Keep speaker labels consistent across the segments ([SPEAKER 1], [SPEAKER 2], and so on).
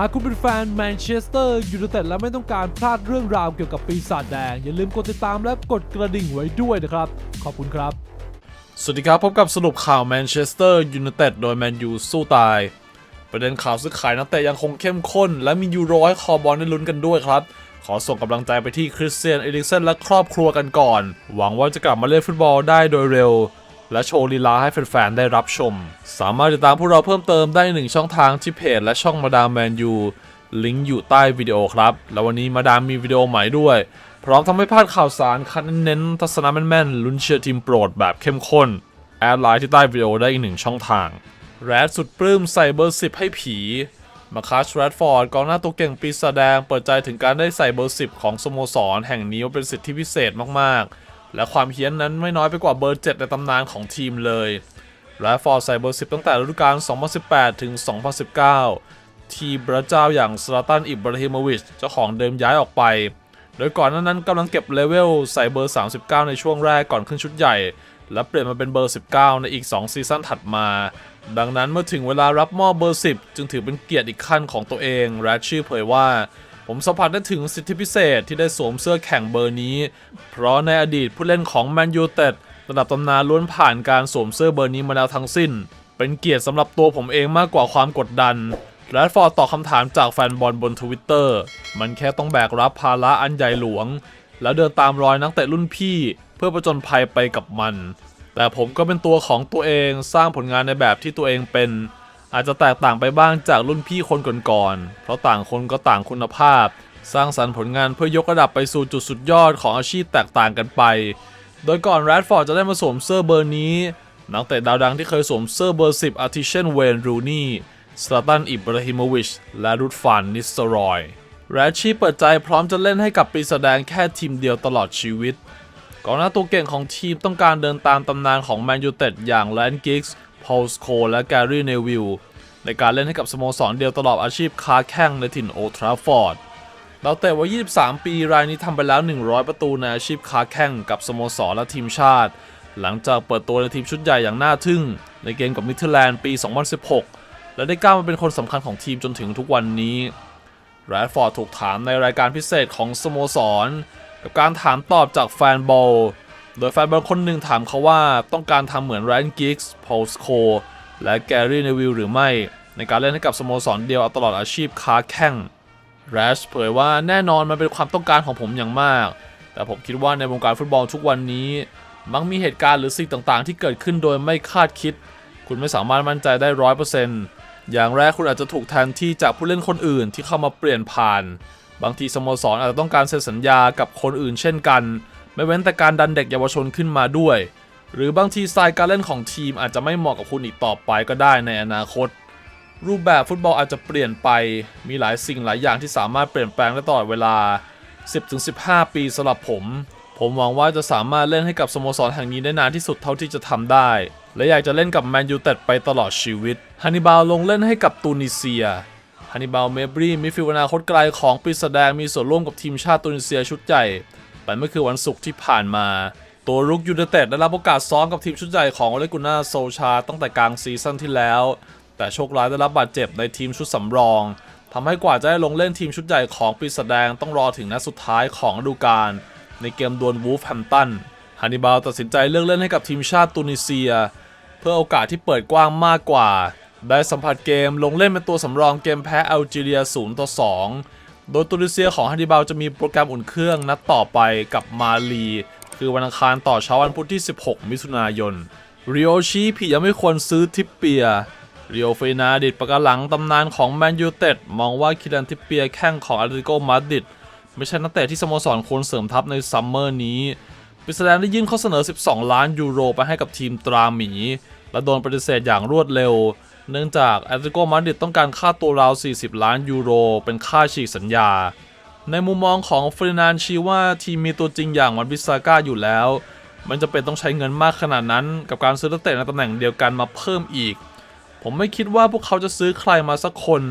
[SPEAKER 1] หากคุณเป็นแฟนแมนเชสเตอร์ยูไนเต็ดและไม่ต้องการพลาดเรื่องราวเกี่ยวกับปีศาจแดง อย่าลืมกดติดตามและกดกระดิ่งไว้ด้วยนะครับ ขอบคุณครับ
[SPEAKER 2] สวัสดีครับ พบกับสรุปข่าวแมนเชสเตอร์ยูไนเต็ดโดยแมนยูสู้ตาย ประเด็นข่าวซื้อขายนักเตะยังคงเข้มข้น และมียูโรให้คอบอลได้ลุ้นกันด้วยครับ ขอส่งกำลังใจไปที่คริสเตียนเอริกเซนและครอบครัวกันก่อน หวังว่าจะกลับมาเล่นฟุตบอลได้โดยเร็ว และโชว์ลีลาให้แฟนๆได้รับชม สามารถติดตามพวกเราเพิ่มเติมได้หนึ่งช่องทางที่เพจและช่องมาดามแมนยูลิงก์อยู่ใต้วิดีโอครับ แล้ววันนี้มาดามมีวิดีโอใหม่ด้วย พร้อมทำให้พลาดข่าวสารคัดเน้นทัศนะแม่นๆลุ้นเชียร์ทีมโปรดแบบเข้มข้น แอดไลน์ที่ใต้วิดีโอได้อีกหนึ่งช่องทาง แรดสุดปลื้มใส่เบอร์10ให้ผีมาคัสแรดฟอร์ดกองหน้าตัวเก่งปีศาจแดง เปิดใจถึงการได้ใส่เบอร์10ของสโมสร แห่งนี้ว่าเป็นสิทธิพิเศษมากๆ และความเฮี้ยนนั้นไม่น้อยไปกว่าเบอร์ 7 ในตำนานของทีมเลยแรดฟอร์ดใส่เบอร์ 10 ตั้งแต่ฤดูกาล 2018 ถึง 2019 ทีมพระเจ้าอย่างสลาตันอิบราฮิโมวิชเจ้าของเดิมย้ายออกไป โดยก่อนหนานั้นกำลังเก็บเลเวลใส่เบอร์ 39 ในช่วงแรกก่อนขึ้นชุดใหญ่ และเปลี่ยนมาเป็นเบอร์ 19 ในอีก 2 ซีซั่นถัดมาดังนั้นเมื่อถึงเวลารับมอบเบอร์ 10 จึงถือเป็นเกียรติอีกขั้นของตัวเองแรดชื่อเผยว่า ผมสัมผัสได้ถึงสิทธิพิเศษที่ได้สวมเสื้อแข่งเบอร์นี้ เพราะในอดีตผู้เล่นของแมนยูเต็ดระดับตำนานล้วนผ่านการสวมเสื้อเบอร์นี้มาแล้วทั้งสิ้น เป็นเกียรติสำหรับตัวผมเองมากกว่าความกดดันแรดฟอร์ดตอบคำถามจากแฟนบอลบนทวิตเตอร์มันแค่ต้องแบกรับภาระอันใหญ่หลวง แล้วเดินตามรอยนักเตะรุ่นพี่เพื่อประจนภัยไปกับมัน แต่ผมก็เป็นตัวของตัวเองสร้างผลงานในแบบที่ตัวเองเป็น อาจจะแตกต่างไปบ้างจากรุ่นพี่คนก่อนๆ เพราะต่างคนก็ต่างคุณภาพ สร้างสรรค์ผลงานเพื่อยกระดับไปสู่จุดสุดยอดของอาชีพแตกต่างกันไป โดยก่อนแรดฟอร์ดจะได้มาสวมเสื้อเบอร์นี้ นักเตะดาวดังที่เคยสวมเสื้อเบอร์ 10 อาทิเช่นเวนรูนี่สลาตันอิบราฮิโมวิช และรุดฟานนิสโตรอยแรดชีเปิดใจพร้อมจะเล่นให้กับปีศาจแดงแค่ทีมเดียวตลอดชีวิตกองหน้าตัวเก่งของทีมต้องการเดินตามตำนานของแมนยูเต็ดอย่างแลนกิกส์พอลสโคและแกรี่เนวิล ในการเล่นให้กับสโมสรเดียวตลอดอาชีพค้าแข่งในถิ่นโอทราฟอร์ดเราเตะวัย23 ปีรายนี้ทำไปแล้ว 100 ประตูในอาชีพค้าแข่งกับสโมสรและทีมชาติ หลังจากเปิดตัวในทีมชุดใหญ่อย่างน่าทึ่ง ในเกมกับมิเทอร์แลนด์ปี 2016 และได้ก้าวมาเป็นคนสำคัญของทีมจนถึงทุกวันนี้แรดฟอร์ดถูกถามในรายการพิเศษของสโมสร กับการถามตอบจากแฟนบอล โดยแฟนบอลคนหนึ่งถามเขาว่าต้องการทำเหมือนแรนกิกส์พอลสโค และแกรี่เนวิลหรือไม่ ในการเล่นให้กับสโมสรเดียวตลอดอาชีพค้าแข่งแรชเผยว่าแน่นอนมันเป็นความต้องการของผมอย่างมาก แต่ผมคิดว่าในวงการฟุตบอลทุกวันนี้มักมีเหตุการณ์หรือสิ่งต่างๆ ที่เกิดขึ้นโดยไม่คาดคิด คุณไม่สามารถมั่นใจได้ร้อยเปอร์เซ็นต์อย่างแรกคุณอาจจะถูกแทนที่จากผู้เล่นคนอื่นที่เข้ามาเปลี่ยนผ่าน บางทีสโมสรอาจจะต้องการเซ็นสัญญากับคนอื่นเช่นกัน ไม่เว้นแต่การดันเด็กเยาวชนขึ้นมาด้วย หรือบางทีสไตล์การเล่นของทีมอาจจะไม่เหมาะกับคุณอีกต่อไปก็ได้ในอนาคต รูปแบบฟุตบอลอาจจะเปลี่ยนไป มีหลายสิ่งหลายอย่างที่สามารถเปลี่ยนแปลงได้ตลอดเวลา 10-15 ปีสำหรับผม ผมหวังว่าจะสามารถเล่นให้กับสโมสรแห่งนี้ได้นานที่สุดเท่าที่จะทำได้ และอยากจะเล่นกับแมนยูเต็ดไปตลอดชีวิตฮันนิบาลลงเล่นให้กับตูนิเซียฮันนิบาลเมบรีมิฟิลด์อนาคตไกลของปีศาจแดงมีส่วนร่วมกับทีมชาติตูนิเซียชุดใหญ่ไปเมื่อคือวันศุกร์ที่ผ่านมา ตัวรุกยูไนเต็ดได้รับโอกาสซ้อมกับทีมชุดใหญ่ของโอเลกุน่าโซชา ตั้งแต่กลางซีซั่นที่แล้ว แต่โชคร้ายได้รับบาดเจ็บในทีมชุดสำรองทำให้กว่าจะได้ลงเล่นทีมชุดใหญ่ของปีศาจแดงต้องรอถึงนัดสุดท้ายของฤดูกาลในเกมดวลวูฟแฮมตันฮันนิบาลตัดสินใจเลือกเล่นให้กับทีมชาติตูนิเซีย เพื่อโอกาสที่เปิดกว้างมากกว่า ได้สัมผัสเกมลงเล่นเป็นตัวสำรองเกมแพ้อัลจีเรีย0ต่อ2โดยตูนิเซียของฮันนิบาลจะมีโปรแกรมอุ่นเครื่องนัดต่อไปกับมาลี คือวันอังคารต่อเช้าวันพุธที่ 16 มิถุนายนริโอชิผิยังไม่ควรซื้อทิปเปีย เรียวเฟนาดิดประกาหลังตำนานของแมนยูเต็ดมองว่าคิรันทิเปียแข้งของอาร์ติโกมาดิดไม่ใช่นักเตะที่สโมสรควรเสริมทัพในซัมเมอร์นี้ปิสแดนได้ยื่นข้อเสนอ 12 ล้านยูโรไปให้กับทีมตราหมี และโดนปฏิเสธอย่างรวดเร็ว เนื่องจากอาร์ติโกมาดิดต้องการค่าตัวราว 40 ล้านยูโร เป็นค่าฉีกสัญญา ในมุมมองของเฟรนานชี้ว่าทีมมีตัวจริงอย่างวันบิสซาก้าอยู่แล้ว มันจะเป็นต้องใช้เงินมากขนาดนั้น กับการซื้อนักเตะในตำแหน่งเดียวกันมาเพิ่มอีก ผมไม่คิดว่าพวกเขาจะซื้อใครมาสักคน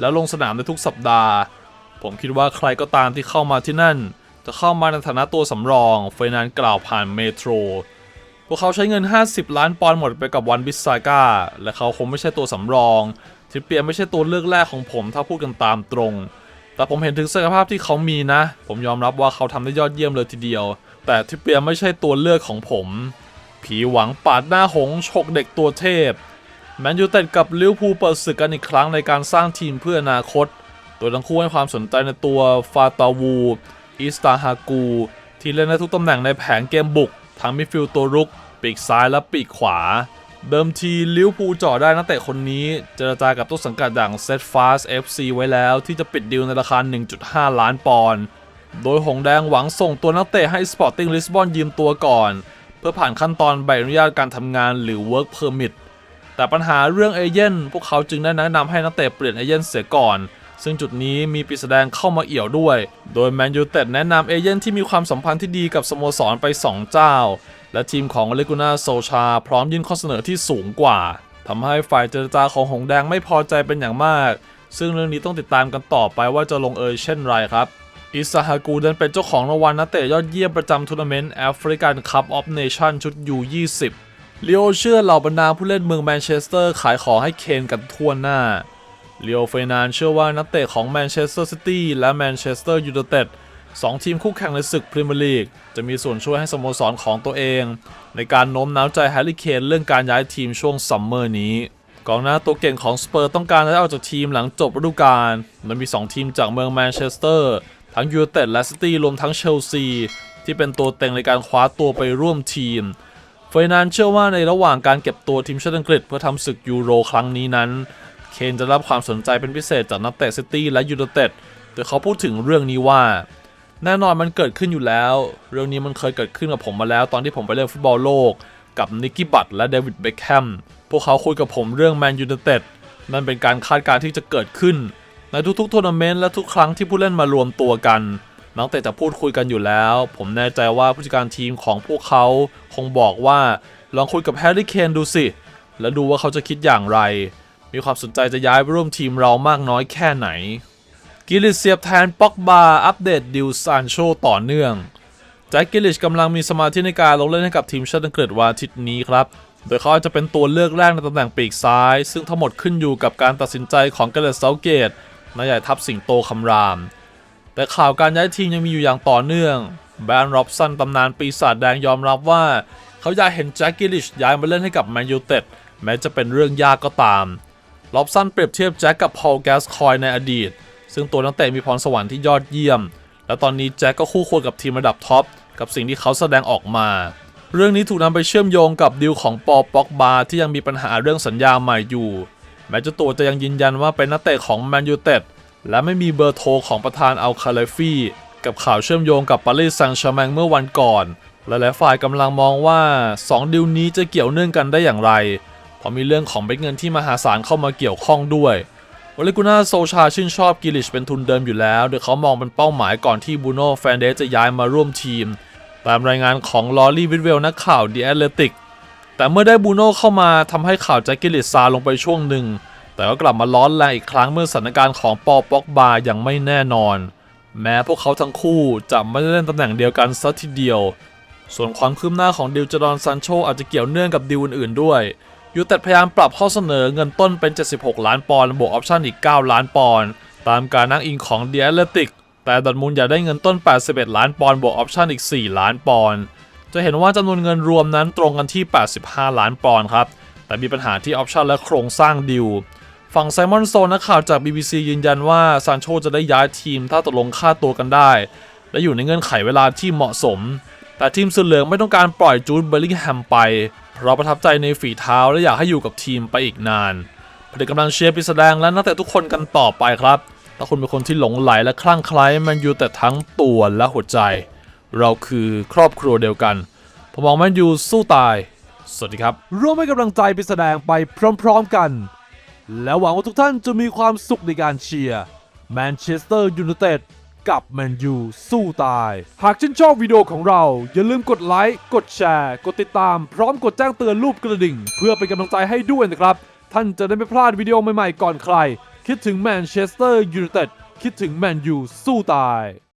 [SPEAKER 2] แล้วลงสนามในทุกสัปดาห์ ผมคิดว่าใครก็ตามที่เข้ามาที่นั่น จะเข้ามาในฐานะตัวสำรองเฟรนานกล่าวผ่านเมโทร พวกเขาใช้เงิน 50 ล้านปอนด์หมดไปกับวันบิสซาก้าและเขาคงไม่ใช่ตัวสำรองทิปเปียไม่ใช่ตัวเลือกแรกของผมถ้าพูดกันตามตรง แต่ผมเห็นถึงศักยภาพที่เขามีนะ ผมยอมรับว่าเขาทำได้ยอดเยี่ยมเลยทีเดียว แต่ทิปเปียไม่ใช่ตัวเลือกของผม ผีหวังปาดหน้าหงฉกเด็กตัวเทพ แมนยูเต็ดกับลิเวอร์พูลเปิดศึกกันอีกครั้งในการสร้างทีมเพื่ออนาคต โดยทั้งคู่ให้ความสนใจในตัวฟาตาวูอิสตาฮากู ที่เล่นในทุกตำแหน่งในแผนเกมบุก ทั้งมิดฟิลด์ตัวรุก ปีกซ้ายและปีกขวา เดิมทีลิเวอร์พูลเจ่อได้นักเตะคนนี้ เจรจากับต้นสังกัดอย่างเซตฟาสเอฟซีไว้แล้วที่จะปิดดีลในราคา 1.5 ล้านปอนด์โดยหงแดงหวังส่งตัวนักเตะให้ Sporting Lisbon ยืมตัวก่อน เพื่อผ่านขั้นตอนใบอนุญาตการทำงานหรือ Work Permit แต่ปัญหาเรื่องเอเย่นพวกเขาจึงได้แนะนำให้นักเตะเปลี่ยนเอเย่นเสียก่อน ซึ่งจุดนี้มีปีแสดงเข้ามาเอี่ยวด้วย โดยแมนยูเต็ดแนะนำเอเย่นที่มีความสัมพันธ์ที่ดีกับสโมสรไป 2 เจ้า และทีมของเลกูน่าโซชา พร้อมยื่นข้อเสนอที่สูงกว่าทำให้ฝ่ายเจรจาของหงแดงไม่พอใจเป็นอย่างมาก ซึ่งเรื่องนี้ต้องติดตามกันต่อไปว่าจะลงเอยเช่นไรครับอิสฮากูดันเป็นเจ้าของรางวัลนักเตะยอดเยี่ยมประจำทัวร์นาเมนต์แอฟริกันคัพออฟเนชั่นชุด U20 U20 ลีโอเชื่อเหล่าบรรดาผู้เล่นเมืองแมนเชสเตอร์ขายของให้เคนกันทั่วหน้าลีโอเฟนานเชื่อว่านักเตะของแมนเชสเตอร์ซิตี้และแมนเชสเตอร์ยูไนเต็ดสองทีมคู่แข่งในศึกพรีเมียร์ลีก จะมีส่วนช่วยให้สโมสรของตัวเอง ในการโน้มน้าวใจแฮร์รี่เคนเรื่องการย้ายทีมช่วงซัมเมอร์นี้ กองหน้าตัวเก่งของสเปอร์ต้องการให้ออกจากทีมหลังจบฤดูกาลมันมี 2 ทีมจากเมืองแมนเชสเตอร์ทั้งยูไนเต็ดและซิตี้รวมทั้งเชลซีที่เป็นตัวเต็งในการคว้าตัวไปร่วมทีม ฟย์นานเชื่อว่าในระหว่างการเก็บตัวทีมชาติอังกฤษเพื่อทำศึกยูโรครั้งนี้นั้น เคนจะรับความสนใจเป็นพิเศษจากนักเตะซิตี้และยูไนเต็ดโดยเขาพูดถึงเรื่องนี้ว่า แน่นอนมันเกิดขึ้นอยู่แล้ว เรื่องนี้มันเคยเกิดขึ้นกับผมมาแล้วตอนที่ผมไปเล่นฟุตบอลโลก กับนิกกี้บัตและเดวิดเบคแฮมพวกเขาคุยกับผมเรื่องแมนยูไนเต็ดนั่นเป็นการคาดการณ์ที่จะเกิดขึ้น ในทุกๆทัวร์นาเมนต์และทุกครั้งที่ผู้เล่นมารวมตัวกัน นักเตะจะพูดคุยกันอยู่แล้ว ผมแน่ใจว่าผู้จัดการทีมของพวกเขาคงบอกว่าลองคุยกับแฮร์รี่เคนดูสิ แล้วดูว่าเขาจะคิดอย่างไร มีความสนใจจะย้ายไปร่วมทีมเรามากน้อยแค่ไหน กิลิชเสียบแทนป็อกบาอัปเดตดิวซานโชต่อเนื่องแจ็คกิลิชกำลังมีสมาธิในการลงเล่นให้กับทีมชาติอังกฤษวันอาทิตย์นี้ครับ โดยเขาจจะเป็นตัวเลือกแรกในตำแหน่งปีกซ้าย ซึ่งทั้งหมดขึ้นอยู่กับการตัดสินใจของเกเรตเซาเกตนายใหญ่ทัพสิงโตคำราม แต่ข่าวการย้ายทีมยังมีอยู่อย่างต่อเนื่อง แบรนด์ร็อบสันตำนานปีศาจแดงยอมรับว่า เขาอยากเห็นแจ็คกิลิชย้ายมาเล่นให้กับแมนยูเต็ดแม้จะเป็นเรื่องยากก็ตามร็อบสันเปรียบเทียบแจ็คกับพอลแกสคอยในอดีต ซึ่งตัวนักเตะมีพรสวรรค์ที่ยอดเยี่ยม และตอนนี้แจ็คก็คู่ควรกับทีมระดับท็อปกับสิ่งที่เขาแสดงออกมา เรื่องนี้ถูกนำไปเชื่อมโยงกับดีลของปอป็อกบาที่ยังมีปัญหาเรื่องสัญญาใหม่อยู่ แม้เจ้าตัวจะยังยืนยันว่าเป็นนักเตะของแมนยูเต็ด และไม่มีเบอร์โทรของประธานอัลคาเลฟีกับข่าวเชื่อมโยงกับปารีสแซงต์แชร์แมงเมื่อวันก่อนหลายๆฝ่ายกำลังมองว่า 2ดีลนี้จะเกี่ยวเนื่องกันได้อย่างไร เพราะมีเรื่องของเม็ดเงินที่มหาศาลเข้ามาเกี่ยวข้องด้วยวเลกุน่าโซชาชื่นชอบกิลิชเป็นทุนเดิมอยู่แล้ว โดยเขามองเป็นเป้าหมายก่อนที่บูโน่แฟนเดสจะย้ายมาร่วมทีม ตามรายงานของลอรี่วิดเวลนักข่าวดีแอตเลติกแต่เมื่อได้บูโน่เข้ามาทำให้ข่าวแจ็คกิลิชซาลงไปช่วงหนึ่ง แต่ก็กลับมาร้อนแรงอีกครั้งเมื่อสถานการณ์ของปอป็อกบายังไม่แน่นอน แม้พวกเขาทั้งคู่จะไม่ได้เล่นตำแหน่งเดียวกันสัทีเดียว ส่วนความคืบหน้าของดิวจดอนซันโชอาจจะเกี่ยวเนื่องกับดิวอื่นๆด้วยยูเต็ดพยายามปรับข้อเสนอเงินต้นเป็น 76 ล้านปอนด์บวกออปชั่นอีก 9 ล้านปอนด์ตามการนั่งอิงของ The Athletic แต่ดอทมุนด์อยากได้เงินต้น 81 ล้านปอนด์บวกออปชั่นอีก 4 ล้านปอนด์จะเห็นว่าจำนวนเงินรวมนั้นตรงกันที่ 85 ล้านปอนด์ครับ แต่มีปัญหาที่ออปชั่นและโครงสร้างดิว ฝั่งไซมอนโซนนักข่าวจาก BBC ยืนยันว่าซานโชจะได้ย้ายทีมถ้าตกลงค่าตัวกันได้ และอยู่ในเงื่อนไขเวลาที่เหมาะสม แต่ทีมสุดเหลืองไม่ต้องการปล่อยจูดเบลลิงแฮมไป เพราะประทับใจในฝีเท้าและอยากให้อยู่กับทีมไปอีกนานผลิตกำลังเชียร์ปีแสดงและนักเตะทุกคนกันต่อไปครับ ถ้าคุณเป็นคนที่หลงไหลและคลั่งไคล้แมนอยู่แต่ทั้งตัวและหัวใจ เราคือครอบครัวเดียวกัน ผมมองแมนยูสู้ตาย สวัสดีครับ
[SPEAKER 1] ร่วมให้กำลังใจไปแสดงไปพร้อม ๆ กัน และหวังว่าทุกท่านจะมีความสุขในการเชียร์แมนเชสเตอร์ยูไนเต็ดกับแมนยูสู้ตาย หากชื่นชอบวิดีโอของเรา อย่าลืมกดไลค์ กดแชร์ กดติดตาม พร้อมกดแจ้งเตือนรูปกระดิ่ง เพื่อเป็นกำลังใจให้ด้วยนะครับ ท่านจะได้ไม่พลาดวิดีโอใหม่ๆก่อนใคร คิดถึงแมนเชสเตอร์ยูไนเต็ดคิดถึงแมนยูสู้ตาย